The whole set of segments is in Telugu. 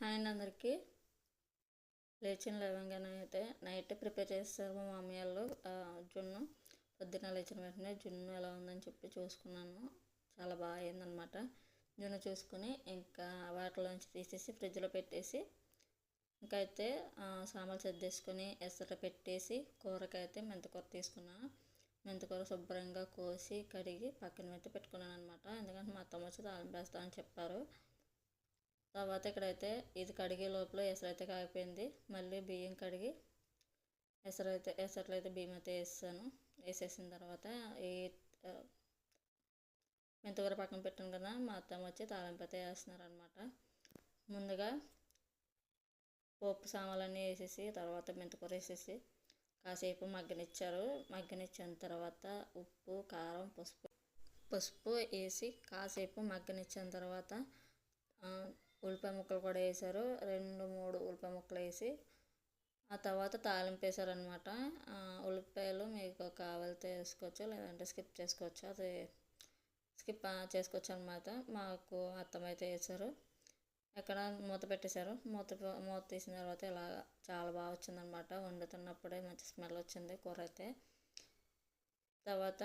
ఆయన అందరికీ లేచిన లేవగానే అయితే నైట్ ప్రిపేర్ చేస్తారు మా మమ్మీ వాళ్ళు. జున్ను పొద్దున్న లేచిన వెంటనే జున్ను ఎలా ఉందని చెప్పి చూసుకున్నాను. చాలా బాగా అయిందనమాట జున్ను చూసుకుని ఇంకా వాటిలోంచి తీసేసి ఫ్రిడ్జ్లో పెట్టేసి ఇంకా అయితే ఆ, సామాన్లు సర్దేసుకొని ఎసర పెట్టేసి కూరకైతే మెంతకూర తీసుకున్నాను. మెంతకూర శుభ్రంగా కోసి కడిగి పక్కన పెట్టి పెట్టుకున్నాను అనమాట ఎందుకంటే మా అత్తమ్మ వచ్చి తాళం వేస్తా అని చెప్పారు. తర్వాత ఇక్కడైతే ఇది కడిగే లోపల ఎసరు అయితే కాగిపోయింది. మళ్ళీ బియ్యం కడిగి ఎసరు అయితే ఎసరులో అయితే బియ్యం అయితే వేసాను. వేసేసిన తర్వాత ఈ ఆ, పక్కన పెట్టాను కదా మా అత్తమ్మ వచ్చి తాలింపు అయితే వేస్తున్నారు అనమాట ముందుగా పోపు సామాన్లన్నీ వేసేసి తర్వాత మెంతకూర వేసేసి కాసేపు మగ్గనిచ్చారు. మగ్గనిచ్చిన తర్వాత ఉప్పు కారం పసుపు పసుపు వేసి కాసేపు మగ్గనిచ్చిన తర్వాత ఉల్లిపాయ ముక్కలు కూడా వేసారు రెండు మూడు ఉల్లిపాయ ముక్కలు వేసి ఆ తర్వాత తాలింపు వేసారనమాట ఉల్లిపాయలు మీకు కావాలితే వేసుకోవచ్చు లేదంటే స్కిప్ చేసుకోవచ్చు. అది స్కిప్ చేసుకోవచ్చు అనమాట మాకు అత్తమైతే వేసారు ఎక్కడ మూత పెట్టేశారు. మూత మూత తీసిన తర్వాత ఇలా చాలా బాగా వచ్చిందనమాట వండుతున్నప్పుడే మంచి స్మెల్ వచ్చింది కూర అయితే. తర్వాత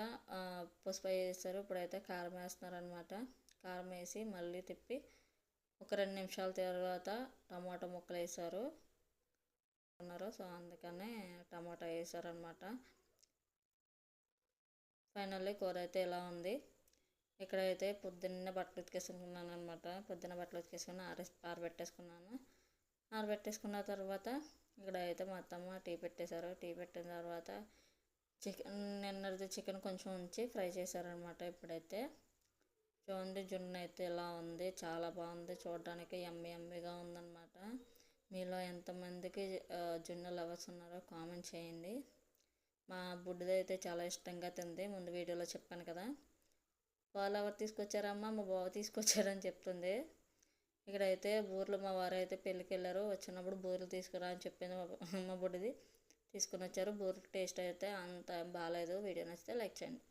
పసుపు వేసారు ఇప్పుడైతే కారం వేస్తున్నారు అనమాట కారం వేసి మళ్ళీ తిప్పి ఒక రెండు నిమిషాల తర్వాత టమాటా ముక్కలు వేసారు. అన్నారు సో అందుకనే టమాటా వేసారనమాట ఫైనల్లీ కూర అయితే ఇలా ఉంది? ఇక్కడైతే పొద్దున్న బట్టలు ఉతికేసుకున్నాను అనమాట పొద్దున్న బట్టలు ఉతికేసుకుని ఆరే ఆరబెట్టేసుకున్నాను. ఆరబెట్టేసుకున్న తర్వాత ఇక్కడ అయితే మా అత్తమ్మ టీ పెట్టేశారు. టీ పెట్టిన తర్వాత చికెన్ నిన్నది చికెన్ కొంచెం ఉంచి ఫ్రై చేశారనమాట ఇప్పుడైతే. చూడండి జున్ను అయితే ఇలా ఉంది. చాలా బాగుంది. చూడడానికి ఎమ్మి ఎమ్మిగా ఉందన్నమాట. మీలో ఎంతమందికి జున్ను లవర్స్ ఉన్నారో కామెంట్ చేయండి. మా బుడ్డిది అయితే చాలా ఇష్టంగా తింది. ముందు వీడియోలో చెప్పాను కదా. వాళ్ళు ఎవరు తీసుకొచ్చారమ్మా? మా బావ తీసుకొచ్చారని చెప్తుంది. ఇక్కడైతే బూరెలు మా వారు అయితే పెళ్ళికి వెళ్ళారు. వచ్చినప్పుడు బూరెలు తీసుకురా అని చెప్పింది మా మా బుడ్డిది. తీసుకుని వచ్చారు. బూర్లు టేస్ట్ అయితే అంత బాగాలేదు వీడియో నచ్చితే లైక్ చేయండి.